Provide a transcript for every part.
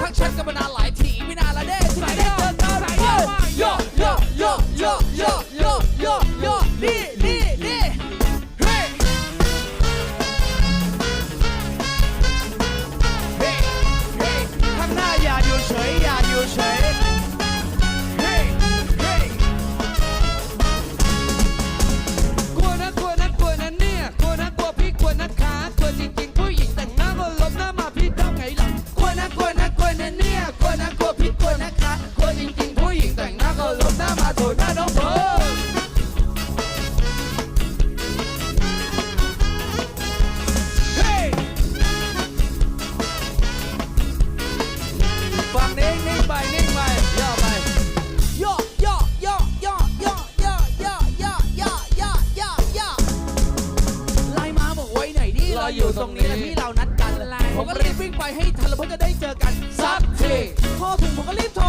ทักแชทกันมานานหลายทีไม่นา จริงๆผู้หญิงแต่งหน้าก็ลบหน้ามาโถหน้าน้องเพิร์เฮ้ยฟังนิ่งนิ่งไปนิ่งไปย่อไปย่อย่อย่อย่อย่อย่อย่อย่อย่อย่อย่อย่อไลน์มาบอกไว้ไหนนี่เราอยู่ตรงนี้นะพี่เรานัดกัน ผมก็รีบวิ่งไปให้ทันแล้วเพื่อจะได้เจอกันสักทีพอถึงผมก็รีบโทร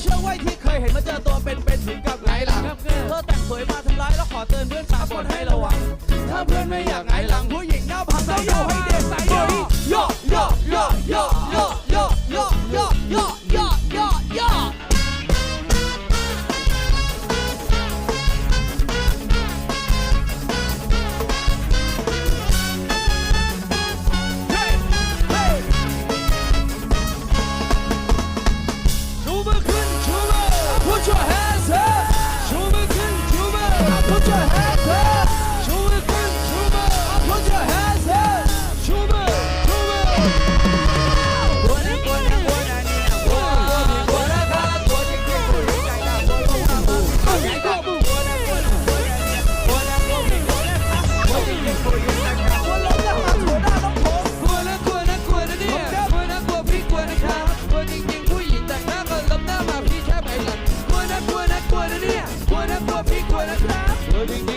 เชื่อว่าที่เคยเห็นมาเจอตัวเป็นเป็นถึงกับไงหลังเธอแต่งสวยมาทำร้ายแล้วขอเตือนเพื่อนสาวคนให้ระวัง ถ้าเพื่อนไม่อยากไงหลัง Hallelujah.